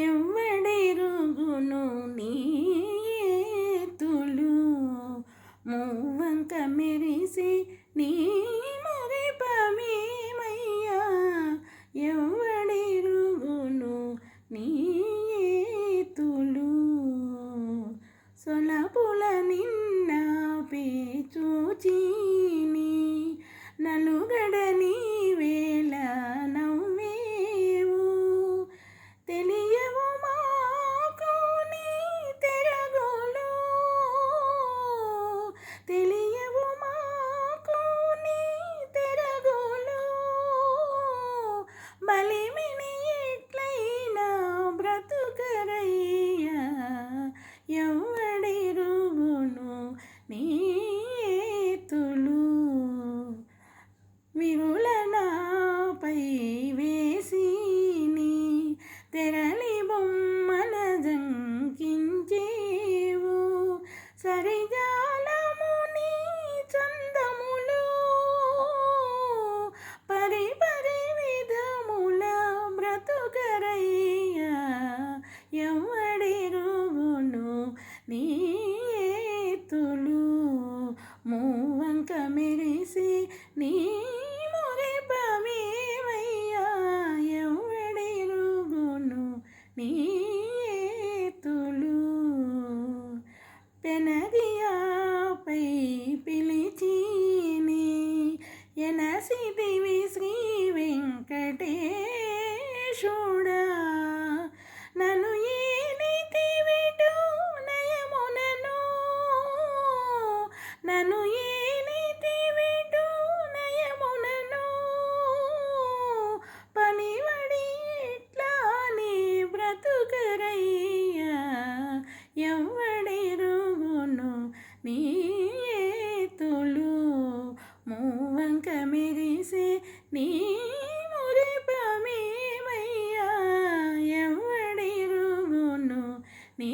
ఎవ్వడెరుగును నీతులు మూవంక మెరిసి నీ మురిపమేమయ్యా? ఎవ్వడెరుగును నీతులు సొలపుల నిన్న పేచూచీని మెరిసి నీ మురిపమేవయ్యా ఎవడిరుగును నీ ఏతులు పెనదియాపై పిలిచిని ఎనసిదివి శ్రీ వెంకటేశుడా? నన్ను ఏలితి విటు నయమునను? నన్ను వంక మెరిసే నీ మురిపమేమయ్యా ఎవడి నీ